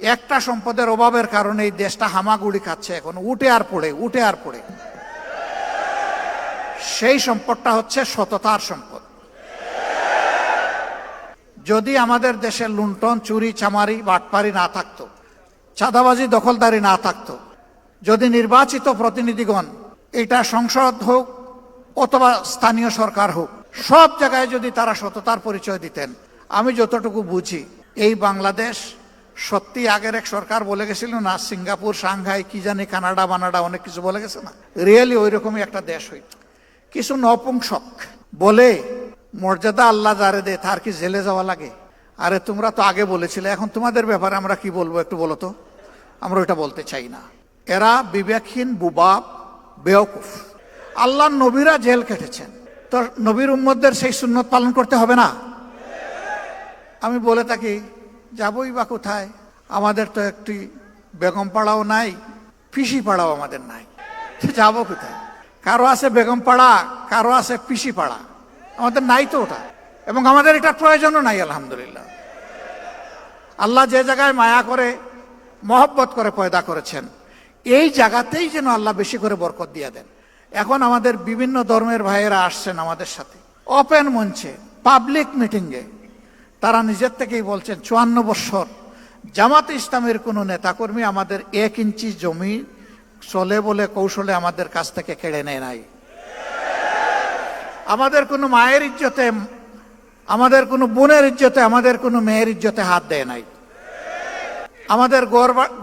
একটা সম্পদের অভাবের কারণে এই দেশটা হামাগুড়ি খাচ্ছে এখন, উঠে আর পড়ে, উঠে আর পড়ে। সেই সম্পদটা হচ্ছে সততার সম্পদ। যদি আমাদের দেশে লুণ্ঠন, চুরি, চামারি, বাটপারি না থাকতো, চাঁদাবাজি, দখলদারি না থাকতো, যদি নির্বাচিত প্রতিনিধিগণ এটা সংসদ হোক অথবা স্থানীয় সরকার হোক, সব জায়গায় যদি তারা সততার পরিচয় দিতেন, আমি যতটুকু বুঝি, এই বাংলাদেশ সত্যি আগের এক সরকার বলে গেছিল না, সিঙ্গাপুর সাংঘাই কি জানি কানাডা, বানাডা অনেক কিছু বলে গেছে না। রিয়েলি ওই রকমই একটা দেশ হইত। কিছু নপুংসক বলে, মর্যাদা আল্লাহ যারে দে তার কি জেলে যাওয়া লাগে? আরে তোমরা তো আগে বলেছিলে, এখন তোমাদের ব্যাপারে আমরা কি বলব একটু বলো তো? আমরা ওইটা বলতে চাই না। এরা বিবেকহীন, বুবাব, বেওকুফ। আল্লাহ নবীরা জেল কেটেছেন তো নবীর উম্মদদের সেই সুন্নত পালন করতে হবে না? আমি বলে থাকি যাবই বা কোথায়? আমাদের তো একটি বেগম পাড়াও নাই পিসি পাড়াও আমাদের নাই। যাব কোথায়? কারও আছে বেগম পাড়া কারও আছে পিসি পাড়া আমাদের নাই তো ওটা। এবং আমাদের এটা প্রয়োজনও নাই, আলহামদুলিল্লাহ। আল্লাহ যে জায়গায় মায়া করে, মহব্বত করে পয়দা করেছেন, এই জায়গাতেই যেন আল্লাহ বেশি করে বরকত দিয়ে দেন। এখন আমাদের বিভিন্ন ধর্মের ভাইয়েরা আসছেন আমাদের সাথে। ওপেন মঞ্চে, পাবলিক মিটিংয়ে। তারা নিজের থেকেই বলছেন, চুয়ান্ন বৎসর। জামাত ইসলামের কোনো নেতাকর্মী আমাদের এক ইঞ্চি জমি চলে বলে কৌশলে আমাদের কাছ থেকে কেড়ে নেয় নাই। আমাদের কোনো মায়ের ইজ্জতে, আমাদের কোনো বোনের ইজ্জতে, আমাদের কোনো মেয়ের ইজ্জতে হাত দেয় নাই। আমাদের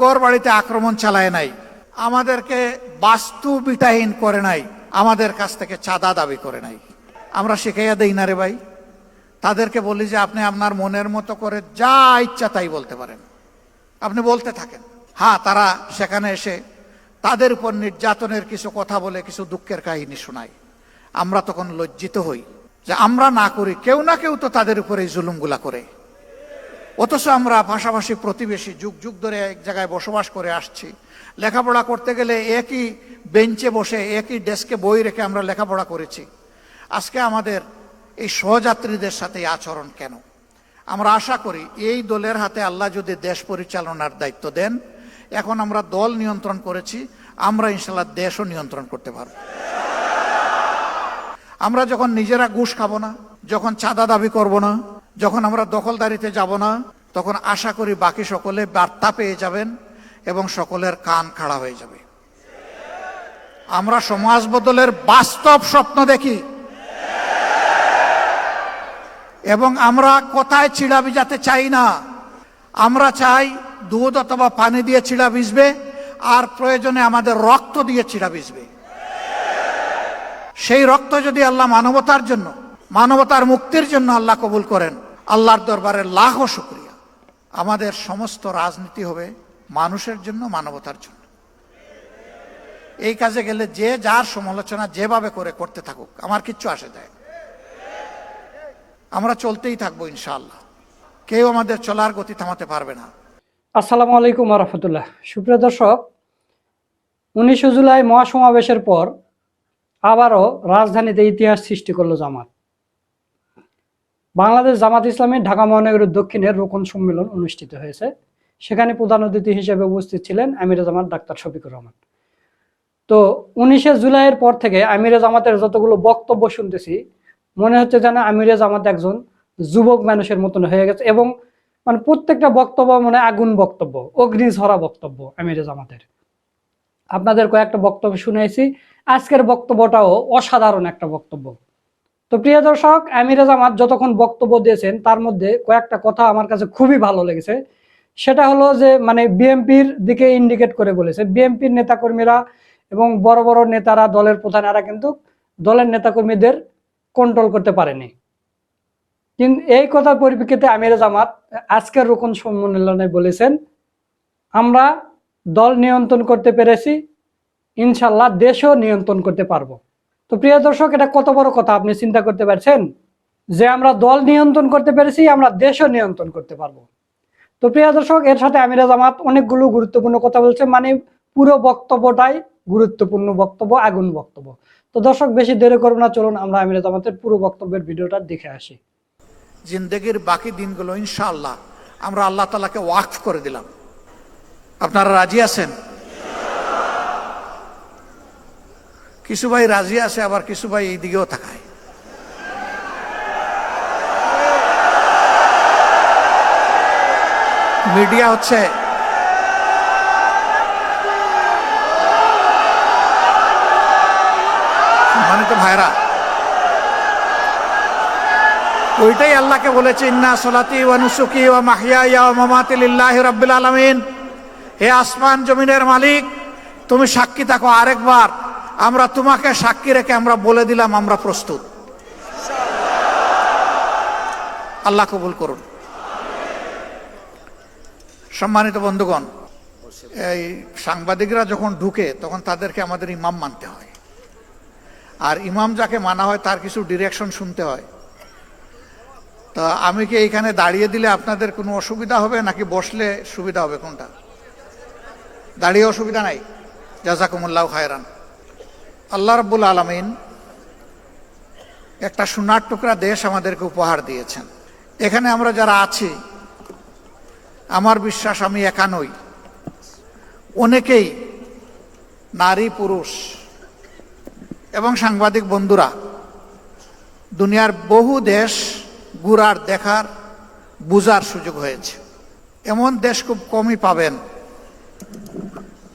গড় বাড়িতে আক্রমণ চালায় নাই। আমাদেরকে বাস্তু বিটাহীন করে নাই। আমাদের কাছ থেকে চাঁদা দাবি করে নাই। আমরা শিখাইয়া দেই না রে ভাই। তাদেরকে বলি যে আপনি আপনার মনের মতো করে যা ইচ্ছা তাই বলতে পারেন। আপনি বলতে থাকেন। হ্যাঁ তারা সেখানে এসে তাদের উপর নির্যাতনের কিছু কথা বলে, কিছু দুঃখের কাহিনী শোনায়। আমরা তখন লজ্জিত হই যে আমরা না করি, কেউ না কেউ তো তাদের উপরে এই জুলুমগুলা করে। অথচ আমরা পাশাপাশি প্রতিবেশী যুগ যুগ ধরে এক জায়গায় বসবাস করে আসছি। লেখাপড়া করতে গেলে একই বেঞ্চে বসে, একই ডেস্কে বই রেখে আমরা লেখাপড়া করেছি। আজকে আমাদের এই সহযাত্রীদের সাথে আচরণ কেন? আমরা আশা করি এই দলের হাতে আল্লাহ যদি দেশ পরিচালনার দায়িত্ব দেন, এখন আমরা দল নিয়ন্ত্রণ করেছি, আমরা ইনশাল্লাহ দেশও নিয়ন্ত্রণ করতে পারব। আমরা যখন নিজেরা ঘুষ খাব না, যখন চাঁদা দাবি করব না, যখন আমরা দখলদারিতে যাব না, তখন আশা করি বাকি সকলে বার্তা পেয়ে যাবেন এবং সকলের কান খাড়া হয়ে যাবে। আমরা সমাজ বদলের বাস্তব স্বপ্ন দেখি। এবং আমরা কোথায় চিড়া ভিজাতে চাই না? আমরা চাই দুধ অথবা পানি দিয়ে চিড়া ভিজবে, আর প্রয়োজনে আমাদের রক্ত দিয়ে চিড়া ভিজবে। সেই রক্ত যদি আল্লাহ মানবতার জন্য, মানবতার মুক্তির জন্য আল্লাহ কবুল করেন, আল্লাহর দরবারে লাখ শুক্রিয়া। আমাদের সমস্ত রাজনীতি হবে মানুষের জন্য, মানবতার জন্য। এই কাজে গেলে যে যার সমালোচনা যেভাবে করে করতে থাকুক, আমার কিচ্ছু আসে যায়। আমরা চলতেই থাকব ইনশাআল্লাহ। কেউ আমাদের চলার গতি থামাতে পারবে না। আসসালামু আলাইকুম রহমতুল্লাহ। সুপ্রিয় দর্শক, উনিশে জুলাই মহাসমাবেশের পর আবারও রাজধানীতে ইতিহাস সৃষ্টি করল জামাত। বাংলাদেশ জামাত ইসলামী ঢাকা মহানগরের দক্ষিণের রোকন সম্মেলন অনুষ্ঠিত হয়েছে। সেখানে প্রধান অতিথি হিসেবে উপস্থিত ছিলেন আমিরে জামাত ডাক্তার শফিকুর রহমান। তো উনিশে জুলাইয়ের পর থেকে আমিরে জামাতের যতগুলো বক্তব্য শুনতেছি মনে হচ্ছে যেন আমিরে জামাত একজন যুবক মানুষের মতন হয়ে গেছে এবং মানে প্রত্যেকটা বক্তব্য মানে আগুন বক্তব্য, অগ্নিঝরা বক্তব্য আমিরে জামাতের। আপনাদের কয়েকটা বক্তব্য শুনেছি। আজকের বক্তব্যটাও অসাধারণ একটা বক্তব্য। তো প্রিয় দর্শক, আমিরে জামাত যতক্ষণ বক্তব্য দিয়েছেন, তার মধ্যে কয়েকটা কথা আমার কাছে খুবই ভালো লেগেছে। সেটা হলো যে মানে বিএনপির দিকে ইন্ডিকেট করে বলেছে। বিএনপির নেতাকর্মীরা এবং বড় বড় নেতারা, দলের প্রধানেরা কিন্তু দলের নেতাকর্মীদের কন্ট্রোল করতে পারেনি। কিন্তু এই কথার পরিপ্রেক্ষিতে আমির জামাত আজকের রোকন সম্মেলনে বলেছেন, আমরা দল নিয়ন্ত্রণ করতে পেরেছি, ইনশাল্লাহ দেশও নিয়ন্ত্রণ করতে পারব। তো প্রিয় দর্শক, এটা কত বড় কথা, আপনি চিন্তা করতে পারছেন? যে আমরা দল নিয়ন্ত্রণ করতে পেরেছি, আমরা দেশও নিয়ন্ত্রণ করতে পারব। তো প্রিয় দর্শক, এর সাথে আমিরা জামাত অনেকগুলো গুরুত্বপূর্ণ কথা বলছে মানে পুরো বক্তব্যটাই গুরুত্বপূর্ণ বক্তব্য, আগুন বক্তব্য। তো দর্শক, বেশি দেরি করব না, চলুন আমরা আমিরা জামাতের পুরো বক্তব্যের ভিডিওটা দেখে আসি। জিন্দগির বাকি দিনগুলো, ইনশাআল্লাহ, আমরা আল্লাহ তালাকে ওয়াকফ করে দিলাম। আপনারা রাজি আছেন? কিছু ভাই রাজি আছে, আবার কিছু ভাই এই দিকেও তাকায়। মিডিয়া হচ্ছে ওইটাই আল্লাহকে বলেছে, ইন্না সলাতি ওয়া নুসুকি ওয়া মাহিয়া মামাতি লিল্লাহি রাব্বিল আলামিন। হে আসমান জমিনের মালিক, তুমি সাক্ষী থাকো আরেকবার। আমরা তোমাকে সাক্ষী রেখে আমরা বলে দিলাম, আমরা প্রস্তুত। আল্লাহ কবুল করুন। সম্মানিত বন্ধুগণ, এই সাংবাদিকরা যখন ঢুকে, তখন তাদেরকে আমাদের ইমাম মানতে হয়। আর ইমাম যাকে মানা হয়, তার কিছু ডিরেকশন শুনতে হয়। তা আমি কি এইখানে দাঁড়িয়ে দিলে আপনাদের কোনো অসুবিধা হবে নাকি বসলে সুবিধা হবে কোনটা? দাঁড়িয়ে অসুবিধা নাই। জাজাকুমুল্লাহ খায়রান। আল্লাহ রাব্বুল আলমিন একটা সোনার টুকরা দেশ আমাদেরকে উপহার দিয়েছেন। এখানে আমরা যারা আছি, আমার বিশ্বাস আমি একা নই। অনেকেই নারী, পুরুষ এবং সাংবাদিক বন্ধুরা, দুনিয়ার বহু দেশ ঘুরার দেখার বুজার সুযোগ হয়েছে। এমন দেশ খুব কমই পাবেন।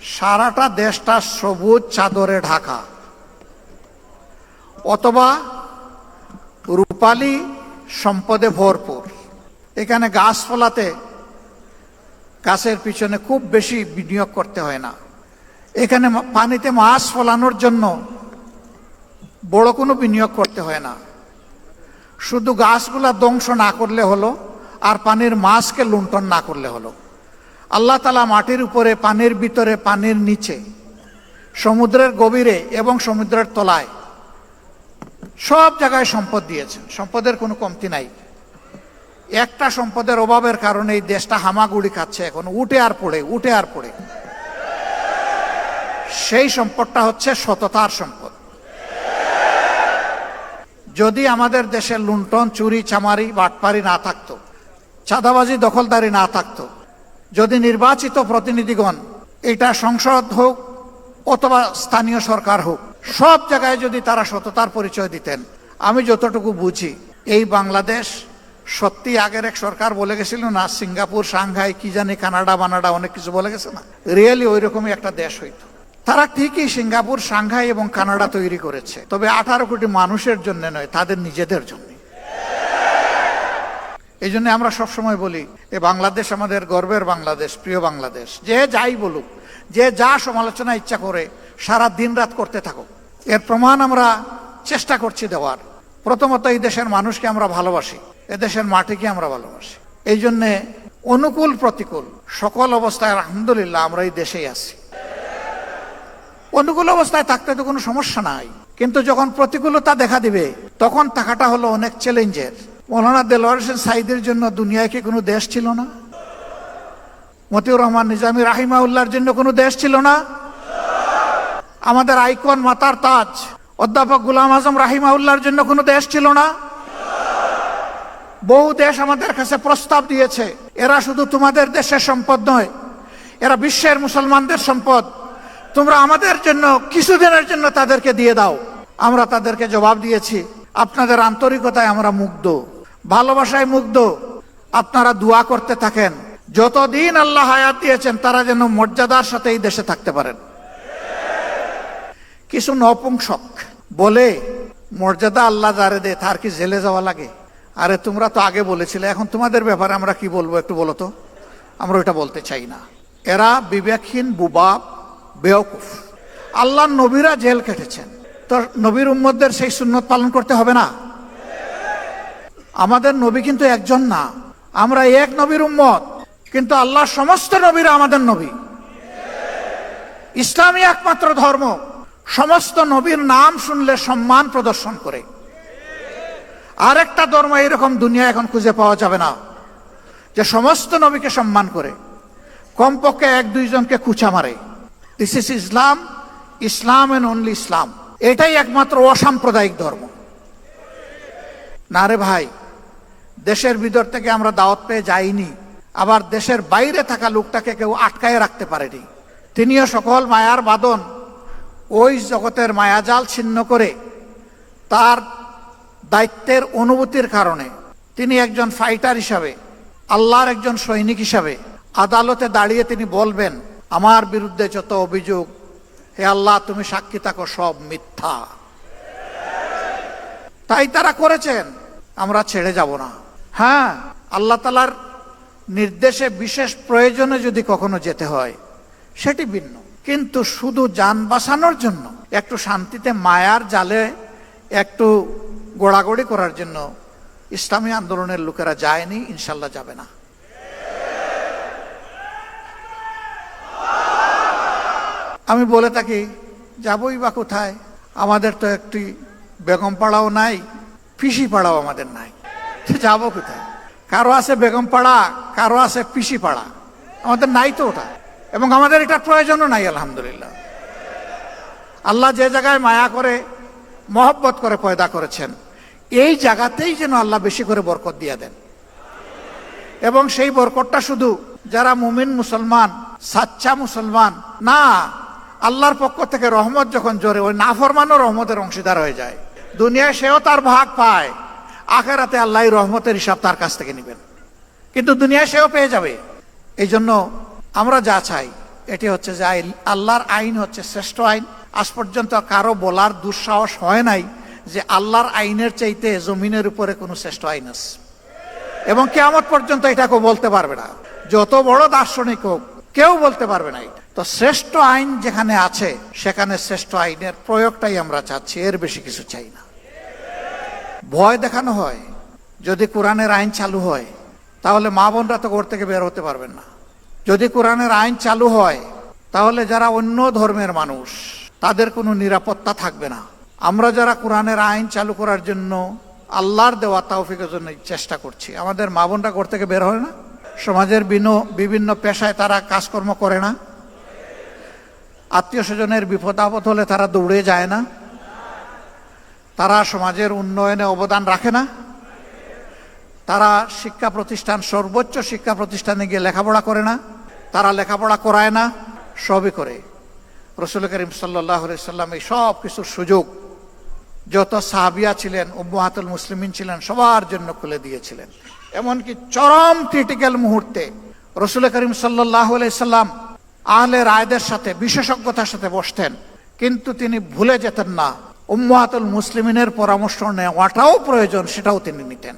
সারাটা দেশটা সবুজ চাদরে ঢাকা। অথবা রূপালী সম্পদে ভরপুর। এখানে গাছপালাতে গাছের পিছনে খুব বেশি বিনিয়োগ করতে হয় না। এখানে পানিতে মাছ ফলানোর জন্য বড় কোনো বিনিয়োগ করতে হয় না। শুধু গাছগুলা ধ্বংস না করলে হলো, আর পানির মাছকে লুণ্ঠন না করলে হলো। আল্লাহ তালা মাটির উপরে, পানির ভিতরে, পানির নিচে, সমুদ্রের গভীরে এবং সমুদ্রের তলায় সব জায়গায় সম্পদ দিয়েছেন। সম্পদের কোনো কমতি নাই। একটা সম্পদের অভাবের কারণে এই দেশটা হামাগুড়ি খাচ্ছে এখন, উঠে আর পড়ে, উঠে আর পড়ে। সেই সম্পদটা হচ্ছে সততার সম্পদ। যদি আমাদের দেশে লুণ্ঠন, চুরি, চামারি, বাটপারি না থাকতো, চাঁদাবাজি, দখলদারি না থাকতো, যদি নির্বাচিত প্রতিনিধিগণ এটা সংসদ হোক অথবা স্থানীয় সরকার হোক, সব জায়গায় যদি তারা সততার পরিচয় দিতেন, আমি যতটুকু বুঝি, এই বাংলাদেশ সত্যি আগের এক সরকার বলে গেছিল না, সিঙ্গাপুর সাংঘাই কি জানি কানাডা, বানাডা, অনেক কিছু বলে গেছে না? রিয়েলি ওই রকমই একটা দেশ হইতো। তারা ঠিকই সিঙ্গাপুর সাংঘাই এবং কানাডা তৈরি করেছে। তবে আঠারো কোটি মানুষের জন্য নয়, তাদের নিজেদের জন্য। এই জন্য আমরা সবসময় বলি, এ বাংলাদেশ আমাদের গর্বের বাংলাদেশ, প্রিয় বাংলাদেশ। যে যাই বলুক, যে যা সমালোচনা ইচ্ছা করে, সারা দিন রাত করতে থাকুক। এর প্রমাণ আমরা চেষ্টা করছি দেওয়ার। প্রথমত এই দেশের মানুষকে আমরা ভালোবাসি, এ দেশের মাটিকে আমরা ভালোবাসি। এই জন্যে অনুকূল প্রতিকূল সকল অবস্থায় আলহামদুলিল্লাহ আমরা এই দেশেই আছি। অনুকূল অবস্থায় থাকতে তো কোনো সমস্যা নাই। কিন্তু যখন প্রতিকূলতা দেখা দিবে, তখন থাকাটা হলো অনেক চ্যালেঞ্জের। মৌলানা দেলোয়ার হোসেন সাইদের জন্য দুনিয়ায় কি কোনো দেশ ছিল না? মতিউর রহমান নিজামী রাহিমাউল্লাহর জন্য কোনো দেশ ছিল না? আমাদের আইকন মাতার তাজ অধ্যাপক গুলাম আজম রাহিমাউল্লাহর জন্য কোনো দেশ ছিল না? বহু দেশ আমাদের কাছে প্রস্তাব দিয়েছে, এরা শুধু তোমাদের দেশের সম্পদ নয়, এরা বিশ্বের মুসলমানদের সম্পদ। তোমরা আমাদের জন্য, কিছুদিনের জন্য তাদেরকে দিয়ে দাও। আমরা তাদেরকে জবাব দিয়েছি, আপনাদের আন্তরিকতায় আমরা মুগ্ধ, ভালোবাসায় মুগ্ধ। আপনারা দোয়া করতে থাকেন, যতদিন আল্লাহ হায়াত দিয়েছেন, তারা যেন মর্যাদার সাথে এই দেশে থাকতে পারেন। কিছু নপুংসক বলে, মর্যাদা আল্লাহ যারে দে তার কি জেলে যাওয়া লাগে? আরে, তোমরা তো আগে বলেছিলে, এখন তোমাদের ব্যাপারে আমরা কি বলব একটু বলো তো? আমরা ওইটা বলতে চাই না। এরা বিবেকহীন বুবাব বেওকুফ। আল্লাহ নবীরা জেল কেটেছেন। তো নবীর উম্মদের সেই সুন্নত পালন করতে হবে না? আমাদের নবী কিন্তু একজন না। আমরা এক নবীর উম্মত, কিন্তু আল্লাহ সমস্ত নবীরা আমাদের নবী। ইসলামী একমাত্র ধর্ম। সমস্ত নবীর নাম শুনলে সম্মান প্রদর্শন করে। আরেকটা ধর্ম এরকম দুনিয়া এখন খুঁজে পাওয়া যাবে না, যে সমস্ত নবীকে সম্মান করে। কমপক্ষে এক দুইজনকে কুচা মারে। This is Islam Islam and only Islam এটাই একমাত্র অসাম্প্রদায়িক ধর্ম। না রে ভাই, দেশের ভিতর থেকে আমরা দাওয়াত পেয়ে যাইনি। আবার দেশের বাইরে থাকা লোকটাকে কেউ আটকায় রাখতে পারেনি। তিনিও সকল মায়ার বাদন ওই জগতের মায়াজাল ছিন্ন করে তার দায়িত্বের অনুভূতির কারণে তিনি একজন ফাইটার হিসাবে, আল্লাহর একজন সৈনিক হিসাবে আদালতে দাঁড়িয়ে তিনি বলবেন আমার বিরুদ্ধে যত অভিযোগ, হে আল্লাহ, তুমি সাক্ষী থাকো, সব মিথ্যা। তাই তারা করেছেন, আমরা ছেড়ে যাব না। হ্যাঁ আল্লাহ তালার নির্দেশে বিশেষ প্রয়োজনে যদি কখনো যেতে হয়, সেটি ভিন্ন। কিন্তু শুধু যান বাঁচানোর জন্য, একটু শান্তিতে মায়ার জালে একটু গোড়াগড়ি করার জন্য ইসলামী আন্দোলনের লোকেরা যায়নি, ইনশাল্লাহ যাবে না। আমি বলে থাকি, যাবই বা কোথায়, আমাদের তো একটি বেগম পাড়াও নাই, পিসি পাড়াও আমাদের নাই। যাব কোথায়? কারও আছে বেগম পাড়া, কারও আছে পিসি পাড়া। আমাদের নাই তো ওটা। এবং আমাদের এটা প্রয়োজনও নাই, আলহামদুলিল্লাহ। আল্লাহ যে জায়গায় মায়া করে, মহব্বত করে পয়দা করেছেন, এই জায়গাতেই যেন আল্লাহ বেশি করে বরকত দিয়ে দেন। এবং সেই বরকতটা শুধু যারা মুমিন মুসলমান, সাচ্চা মুসলমান, না আল্লাহর পক্ষ থেকে রহমত যখন জোরে, ওই নাফরমানও রহমতের অংশীদার হয়ে যায়। দুনিয়ায় সেও তার ভাগ পায়। আখেরাতে আল্লাহ রহমতের হিসাব তার কাছ থেকে নেবেন। কিন্তু দুনিয়ায় সেও পেয়ে যাবে। এই জন্য আমরা যা চাই, এটি হচ্ছে যে আল্লাহর আইন হচ্ছে শ্রেষ্ঠ আইন। আজ পর্যন্ত কারও বলার দুঃসাহস হয় নাই যে আল্লাহর আইনের চাইতে জমিনের উপরে কোনো শ্রেষ্ঠ আইন আছে। এবং কেয়ামত পর্যন্ত এটা কেউ বলতে পারবে না। যত বড় দার্শনিক হোক, কেউ বলতে পারবে না এটা। তো শ্রেষ্ঠ আইন যেখানে আছে, সেখানে শ্রেষ্ঠ আইনের প্রয়োগটাই আমরা চাচ্ছি, এর বেশি কিছু চাই না। ভয় দেখানো হয়, যদি কোরআনের আইন চালু হয়, তাহলে মা বোনরা তো ঘর থেকে বের হতে পারবেন না। যদি কোরআনের আইন চালু হয়, তাহলে যারা অন্য ধর্মের মানুষ, তাদের কোনো নিরাপত্তা থাকবে না। আমরা যারা কোরআনের আইন চালু করার জন্য আল্লাহর দেওয়া তাওফিকের জন্য চেষ্টা করছি, আমাদের মা বোনরা ঘর থেকে বের হয় না? সমাজের বিভিন্ন পেশায় তারা কাজকর্ম করে না। আত্মীয় স্বজনের বিপদ আপদ হলে তারা দৌড়ে যায় না। তারা সমাজের উন্নয়নে অবদান রাখে না। তারা শিক্ষা প্রতিষ্ঠান, সর্বোচ্চ শিক্ষা প্রতিষ্ঠানে গিয়ে লেখাপড়া করে না। তারা লেখাপড়া করায় না, সবই করে। রসুল করিম সাল্লাহ সাল্লাম এই সব কিছুর সুযোগ যত সাহাবিয়া ছিলেন, উম্মাহাতুল মুসলিমিন ছিলেন, সবার জন্য খুলে দিয়েছিলেন। এমনকি চরম ক্রিটিক্যাল মুহূর্তে রসুল করিম সাল্লাহ সাল্লাম আহলে রায়দের সাথে, বিশেষজ্ঞতার সাথে বসতেন। কিন্তু তিনি ভুলে যেতেন না। উম্মাহাতুল মুসলিমিনের পরামর্শ নেওয়াটাও প্রয়োজন, সেটাও তিনি নিতেন।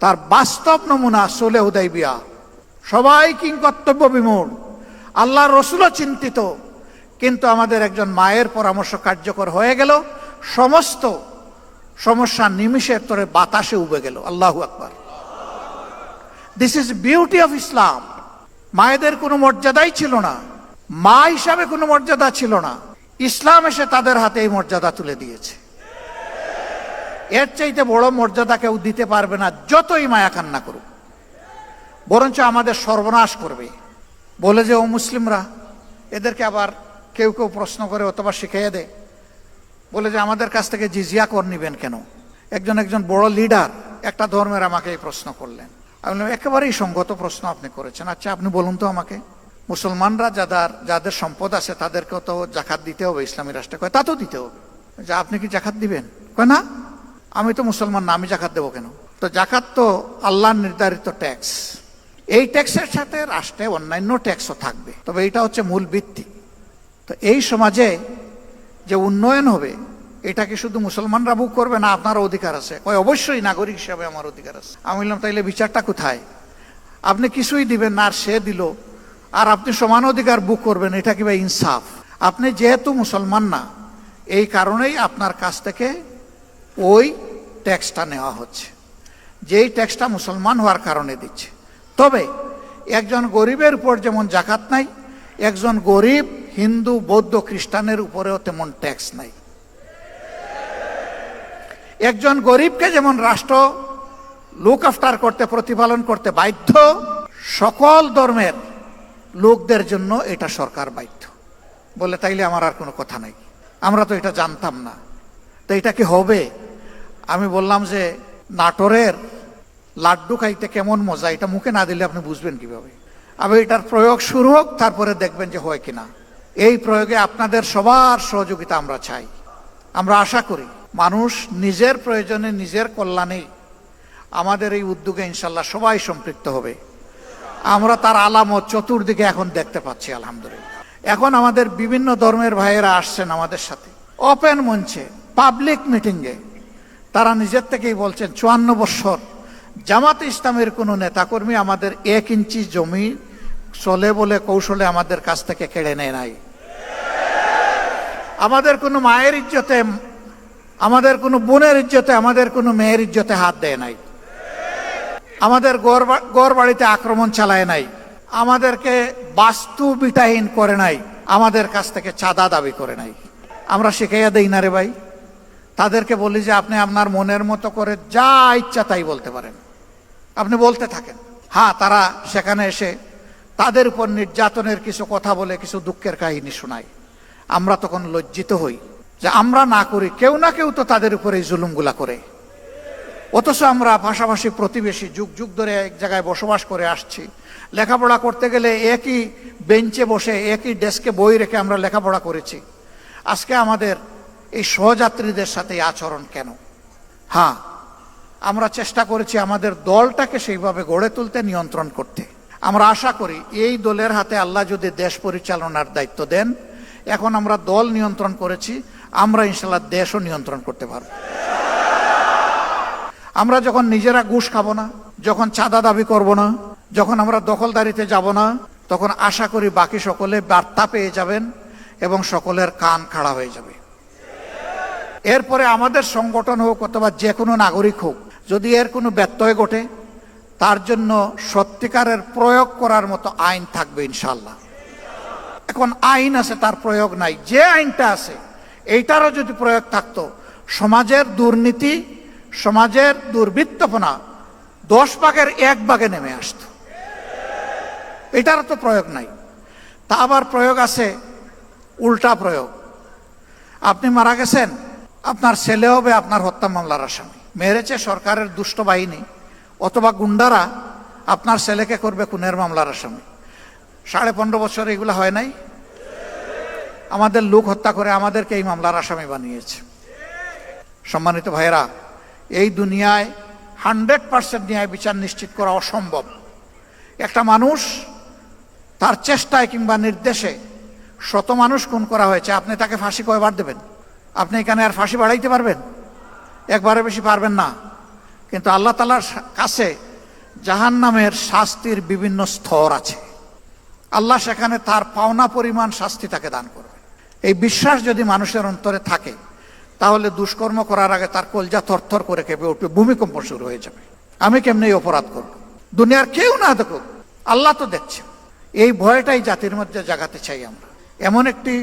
তার বাস্তব নমুনা সোলে হুদাইবিয়া। সবাই কিং কর্তব্য বিমূঢ়। আল্লাহ রসুলও চিন্তিত। কিন্তু আমাদের একজন মায়ের পরামর্শ কার্যকর হয়ে গেল। সমস্ত সমস্যা নিমিষের তরে বাতাসে উবে গেল। আল্লাহু আকবার। This is beauty of Islam মায়েদের কোনো মর্যাদাই ছিল না। মা হিসাবে কোনো মর্যাদা ছিল না। ইসলাম এসে তাদের হাতে এই মর্যাদা তুলে দিয়েছে। এর চাইতে বড় মর্যাদা কেউ দিতে পারবে না, যতই মায়া কান্না করুক। বরঞ্চ আমাদের সর্বনাশ করবে। বলে যে, ও মুসলিমরা, এদেরকে আবার কেউ কেউ প্রশ্ন করে অথবা শিখিয়ে দেয়। বলে যে, আমাদের কাছ থেকে জিজিয়া কর নিবেন কেন? একজন একজন বড় লিডার একটা ধর্মের আমাকে এই প্রশ্ন করলেন। আমি একেবারেই সঙ্গত প্রশ্ন আপনি করেছেন। আচ্ছা আপনি বলুন তো আমাকে। মুসলমানরা যাদের যাদের সম্পদ আছে তাদেরকেও তো জাকাত দিতে হবে, ইসলামী রাষ্ট্রে। কয়, তা তো দিতে হবে। যে আপনি কি জাকাত দিবেন? কয়, না। আমি তো মুসলমান না, আমি জাকাত দেবো কেন? তো জাকাত তো আল্লাহর নির্ধারিত ট্যাক্স। এই ট্যাক্সের সাথে রাষ্ট্রে অন্যান্য ট্যাক্সও থাকবে। তবে এটা হচ্ছে মূল ভিত্তি। তো এই সমাজে যে উন্নয়ন হবে এটা কি শুধু মুসলমানরা বুক করবে না আপনার অধিকার আছে। ওই অবশ্যই নাগরিক হিসাবে আমার অধিকার আছে। আমি বললাম, তাইলে বিচারটা কোথায়? আপনি কিছুই দিবেন না, আর সে দিল। আর আপনি সমান অধিকার বুক করবেন, এটা কি ইনসাফ? আপনি যেহেতু মুসলমান না, এই কারণেই আপনার কাছ থেকে ওই ট্যাক্সটা নেওয়া হচ্ছে, যেই ট্যাক্সটা মুসলমান হওয়ার কারণে দিচ্ছে। তবে একজন গরিবের উপর যেমন জাকাত নাই, একজন গরিব হিন্দু, বৌদ্ধ, খ্রিস্টানের উপরেও তেমন ট্যাক্স নাই। একজন গরিবকে যেমন রাষ্ট্র লুক আফটার করতে, প্রতিপালন করতে বাধ্য, সকল ধর্মের লোকদের জন্য এটা সরকার বাধ্য। বলে তাইলে আমার আর কোনো কথা নাই। আমরা তো এটা জানতাম না। তো এটা কি হবে? আমি বললাম যে, নাটোরের লাড্ডু খাইতে কেমন মজা, এটা মুখে না দিলে আপনি বুঝবেন কীভাবে? আবার এটার প্রয়োগ শুরু হোক, তারপরে দেখবেন যে হয় কিনা। এই প্রয়োগে আপনাদের সবার সহযোগিতা আমরা চাই। আমরা আশা করি, মানুষ নিজের প্রয়োজনে নিজের কল্যাণে আমাদের এই উদ্যোগে ইনশাল্লাহ সবাই সম্পৃক্ত হবে। আমরা তার আলামত চতুর্দিকে এখন দেখতে পাচ্ছি, আলহামদুলিল্লাহ। এখন আমাদের বিভিন্ন ধর্মের ভাইয়েরা আসছেন আমাদের সাথে। ওপেন মঞ্চে পাবলিক মিটিংয়ে তারা নিজের থেকেই বলছেন, চুয়ান্ন বৎসর, জামাত ইসলামের কোনো নেতাকর্মী আমাদের এক ইঞ্চি জমি চলে বলে কৌশলে আমাদের কাছ থেকে কেড়ে নেয় নাই। আমাদের কোনো মায়ের ইজ্জতে, আমাদের কোনো বোনের ইজ্জতে, আমাদের কোনো মেয়ের ইজ্জতে হাত দেয় নাই। আমাদের গড় বাড়িতে আক্রমণ চালায় নাই। আমাদেরকে বাস্তু বিটাহীন করে নাই। আমাদের কাছ থেকে চাঁদা দাবি করে নাই। আমরা শিখাইয়া দেই না রে ভাই। তাদেরকে বলি যে, আপনি আপনার মনের মতো করে যা ইচ্ছা তাই বলতে পারেন। আপনি বলতে থাকেন হ্যাঁ তারা সেখানে এসে তাদের উপর নির্যাতনের কিছু কথা বলে কিছু দুঃখের কাহিনী শোনায়। আমরা তখন লজ্জিত হই যে, আমরা না করি, কেউ না কেউ তো তাদের উপরে এই জুলুমগুলা করে। অথচ আমরা পাশাপাশি প্রতিবেশী যুগ যুগ ধরে এক জায়গায় বসবাস করে আসছি। লেখাপড়া করতে গেলে একই বেঞ্চে বসে, একই ডেস্কে বই রেখে আমরা লেখাপড়া করেছি। আজকে আমাদের এই সহযাত্রীদের সাথে আচরণ কেন? হ্যাঁ আমরা চেষ্টা করেছি আমাদের দলটাকে সেইভাবে গড়ে তুলতে, নিয়ন্ত্রণ করতে। আমরা আশা করি এই দলের হাতে আল্লাহ যদি দেশ পরিচালনার দায়িত্ব দেন, এখন আমরা দল নিয়ন্ত্রণ করেছি, আমরা ইনশাল্লাহ দেশও নিয়ন্ত্রণ করতে পারব। আমরা যখন নিজেরা ঘুষ খাব না, যখন চাঁদা দাবি করব না, যখন আমরা দখলদারিতে যাব না, তখন আশা করি বাকি সকলে বার্তা পেয়ে যাবেন এবং সকলের কান খাড়া হয়ে যাবে। এরপরে আমাদের সংগঠন হোক অথবা যে কোনো নাগরিক হোক, যদি এর কোনো ব্যত্যয় ঘটে, তার জন্য সত্যিকারের প্রয়োগ করার মতো আইন থাকবে ইনশাল্লাহ এখন আইন আছে, তার প্রয়োগ নাই। যে আইনটা আছে, এইটারও যদি প্রয়োগ থাকতো, সমাজের দুর্নীতি সমাজের দুর্বৃত্তপনা দশ ভাগের এক ভাগে নেমে আসতো। এটার তো প্রয়োগ নাই। তা আবার প্রয়োগ আছে, উল্টা প্রয়োগ। আপনি মারা গেছেন, আপনার ছেলে হবে আপনার হত্যা মামলার আসামি। মেরেছে সরকারের দুষ্ট বাহিনী, অথবা গুন্ডারা আপনার ছেলেকে করবে খুনের মামলার আসামি। সাড়ে পনেরো বছর এগুলো হয় নাই? আমাদের লোক হত্যা করে আমাদেরকে এই মামলার আসামি বানিয়েছে। সম্মানিত ভাইয়েরা এই দুনিয়ায় হান্ড্রেড পার্সেন্ট ন্যায় বিচার নিশ্চিত করা অসম্ভব। একটা মানুষ তার চেষ্টায় কিংবা নির্দেশে শত মানুষ খুন করা হয়েছে, আপনি তাকে ফাঁসি কয়বার দেবেন? আপনি এখানে আর ফাঁসি বাড়াইতে পারবেন? একবারে বেশি পারবেন না। কিন্তু আল্লাহ তালার কাছে জাহান নামের শাস্তির বিভিন্ন স্তর আছে। আল্লাহ সেখানে তার পাওনা পরিমাণ শাস্তি তাকে দান করবে এই বিশ্বাস যদি মানুষের অন্তরে থাকে তাহলে দুষ্কর্ম করার আগে তার কলজা থরথর করে কেঁপে উঠবে, ভূমিকম্প শুরু হয়ে যাবে। আমি কেমনি অপরাধ করব? দুনিয়ার কেউ না দেখুক, আল্লাহ তো দেখছে এই ভয়টাই জাতির মধ্যে জাগাতে চাই আমরা। এমন একটি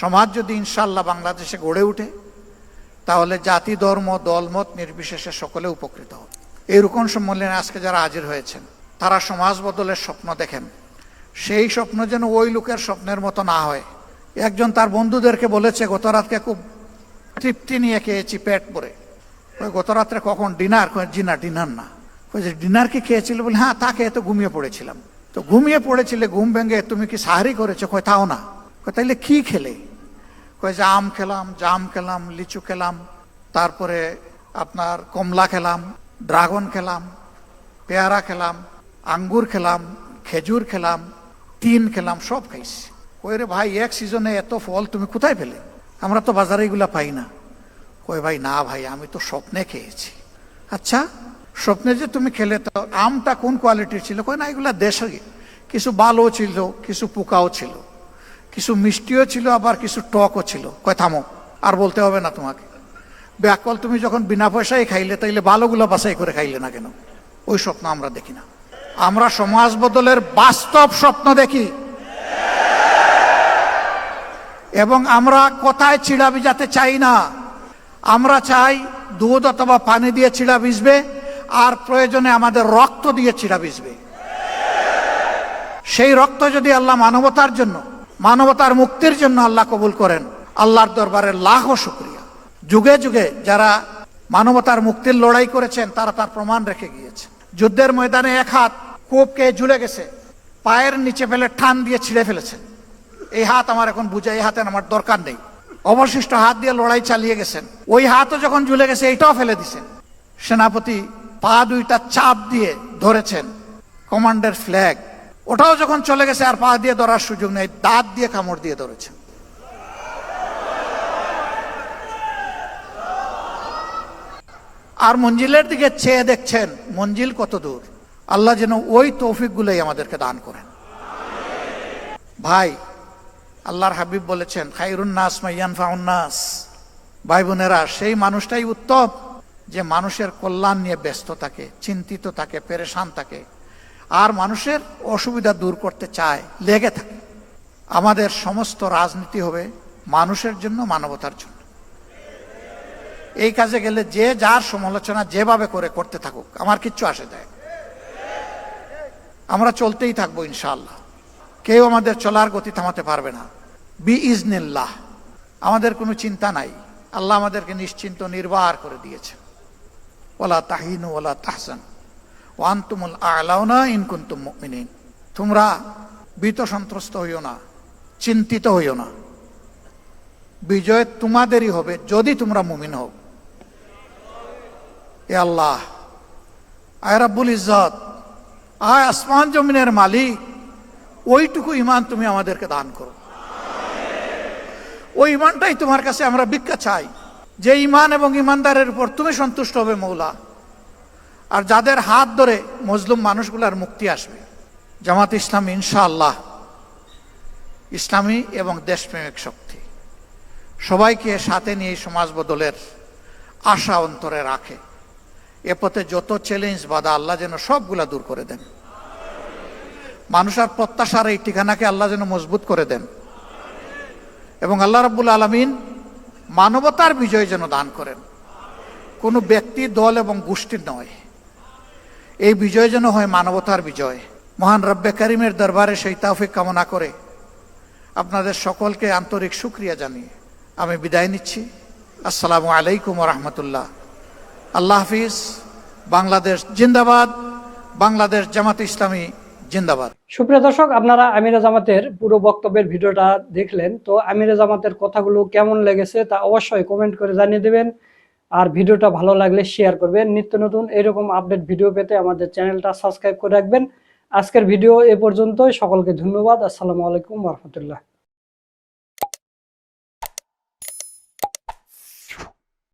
সমাজ যদি ইনশাল্লাহ বাংলাদেশে গড়ে ওঠে তাহলে জাতি, ধর্ম দলমত নির্বিশেষে সকলে উপকৃত হবে। এই রুকন সম্মেলনে আজকে যারা হাজির হয়েছেন, তারা সমাজ বদলের স্বপ্ন দেখেন। সেই স্বপ্ন যেন ওই লোকের স্বপ্নের মতো না হয়। একজন তার বন্ধুদেরকে বলেছে গত রাতকে খুব তৃপ্তি নিয়ে খেয়েছি পেট ওই গত রাত্রে কখন ডিনার জি না ডিনার না। ওই যে ডিনার কি খেয়েছিল বলে হ্যাঁ তা খেয়ে তো ঘুমিয়ে পড়েছিলাম। তো ঘুমিয়ে পড়েছিলে, ঘুম ভেঙে তুমি কি সাহারি করেছ? কয়, তাও না। তাইলে কি খেলে? কয়, যে আম খেলাম, জাম খেলাম, লিচু খেলাম, তারপরে আপনার কমলা খেলাম, ড্রাগন খেলাম, পেয়ারা খেলাম, আঙ্গুর খেলাম, খেজুর খেলাম, তিন খেলাম, সব খাইছি কই রে ভাই, এক সিজনে এত ফল তুমি কোথায় পেলে? আমরা তো বাজারে এগুলা পাই না। কই ভাই, না ভাই, আমি তো স্বপ্নে খেয়েছি। আচ্ছা স্বপ্নে যে তুমি খেলে তো আমটা কোন কোয়ালিটির ছিল? কই না, এগুলা দেশে। কিছু বালও ছিল, কিছু পোকাও ছিল। কিছু মিষ্টিও ছিল, আবার কিছু টকও ছিল। কয়, থামো, আর বলতে হবে না তোমাকে। ব্যাকল তুমি যখন বিনা পয়সায় খাইলে, তাইলে ভালোগুলো বাছাই করে খাইলে না কেন? ওই স্বপ্ন আমরা দেখি না। আমরা সমাজ বদলের বাস্তব স্বপ্ন দেখি। এবং আমরা কোথায় চিড়া ভিজাতে চাই না? আমরা চাই দুধ অথবা পানি দিয়ে চিড়া ভিজবে, আর প্রয়োজনে আমাদের রক্ত দিয়ে চিড়া ভিজবে। সেই রক্ত যদি আল্লাহ মানবতার জন্য, মানবতার মুক্তির জন্য আল্লাহ কবুল করেন, আল্লাহর দরবারে লাখো শুক্রিয়া। যুগে যুগে যারা মানবতার মুক্তির লড়াই করেছেন, তারা তার প্রমাণ রেখে গিয়েছে। যুদ্ধের ময়দানে এক হাত কোপকে ঝুলে গেছে, পায়ের নিচে ফেলে টান দিয়ে ছিঁড়ে ফেলেছেন এই হাত আমার এখন বুঝে, এই হাতের আমার দরকার নেই। অবশিষ্ট হাত দিয়ে লড়াই চালিয়ে গেছেন। ওই হাতও যখন ঝুলে গেছে, এইটাও ফেলে দিছেন। সেনাপতি পা দুইটা চাপ দিয়ে ধরেছেন, কমান্ডার ফ্ল্যাগ। ওটাও যখন চলে গেছে, আর পা দিয়ে ধরার সুযোগ নেই, দাঁত দিয়ে কামড় দিয়ে ধরেছেন। আর মঞ্জিলের দিকে চেয়ে দেখছেন, মঞ্জিল কত দূর। আল্লাহ যেন ওই তৌফিকগুলোই আমাদেরকে দান করেন। ভাই আল্লাহর হাবিব বলেছেন, খাইরুন নাস মাইয়ান ফাউন্নাস ভাই বোনেরা, সেই মানুষটাই উত্তম যে মানুষের কল্যাণ নিয়ে ব্যস্ত থাকে, চিন্তিত থাকে, পেরেশান থাকে। আর মানুষের অসুবিধা দূর করতে চায়, লেগে থাকে। আমাদের সমস্ত রাজনীতি হবে মানুষের জন্য, মানবতার জন্য। এই কাজে গেলে যে যার সমালোচনা যেভাবে করে করতে থাকুক, আমার কিচ্ছু আসে যায় আমরা চলতেই থাকব ইনশাআল্লাহ। কেউ আমাদের চলার গতি থামাতে পারবে না। বি ইজনিল্লাহ আমাদের কোনো চিন্তা নাই। আল্লাহ আমাদেরকে নিশ্চিন্ত নির্বাহ করে দিয়েছে ওলা তাহিনু ওলা তাহসান। ওয়ান্তুমুল আলাউনা ইনকুন্তুম মুমিনিন। তোমরা ভীত সন্ত্রস্ত হইও না, চিন্তিত হইও না। বিজয় তোমাদেরই হবে যদি তোমরা মুমিন হও। এ আল্লাহ, আয় রাব্বুল ইজ্জত, আয় আসমান জমিনের মালিক। ওইটুকু ইমান তুমি আমাদেরকে দান করো। ওই ইমানটাই তোমার কাছে আমরা ভিক্ষা চাই। যে ইমান এবং ইমানদারের উপর তুমি সন্তুষ্ট হবে মৌলা। আর যাদের হাত ধরে মজলুম মানুষগুলার মুক্তি আসবে। জামাত ইসলাম ইনশাআল্লাহ ইসলামী এবং দেশপ্রেমিক শক্তি। সবাইকে সাথে নিয়ে সমাজ বদলের আশা অন্তরে রাখে। এ পথে যত চ্যালেঞ্জ বাধা আল্লাহ যেন সবগুলা দূর করে দেন। মানুষের প্রত্যাশার এই ঠিকানাকে আল্লাহ যেন মজবুত করে দেন। এবং আল্লাহ রাব্বুল আলমিন মানবতার বিজয় যেন দান করেন। কোনো ব্যক্তি, দল এবং গোষ্ঠীর নয়। এই বিজয় যেন হয় মানবতার বিজয়। মহান রব্বে করিমের দরবারে সেই তাফিক কামনা করে আপনাদের সকলকে আন্তরিক সুক্রিয়া জানিয়ে আমি বিদায় নিচ্ছি। আসসালামু আলাইকুম রহমতুল্লাহ। আল্লাহ হাফিজ। বাংলাদেশ জিন্দাবাদ। বাংলাদেশ জামাত ইসলামী জিন্দাবাদ। সুপ্রিয় দর্শক, আপনারা আমিরা জামাতের পুরো বক্তব্যের ভিডিওটা দেখলেন। তো আমিরা জামাতের কথাগুলো কেমন লেগেছে তা অবশ্যই কমেন্ট করে জানিয়ে দেবেন। আর ভিডিওটা ভালো লাগলে শেয়ার করবেন। নিত্য নতুন এরকম আপডেট ভিডিও পেতে আমাদের চ্যানেলটা সাবস্ক্রাইব করে রাখবেন। আজকের ভিডিও এ পর্যন্তই। সকলকে ধন্যবাদ। আসসালামু আলাইকুম রহমতুল্লাহ।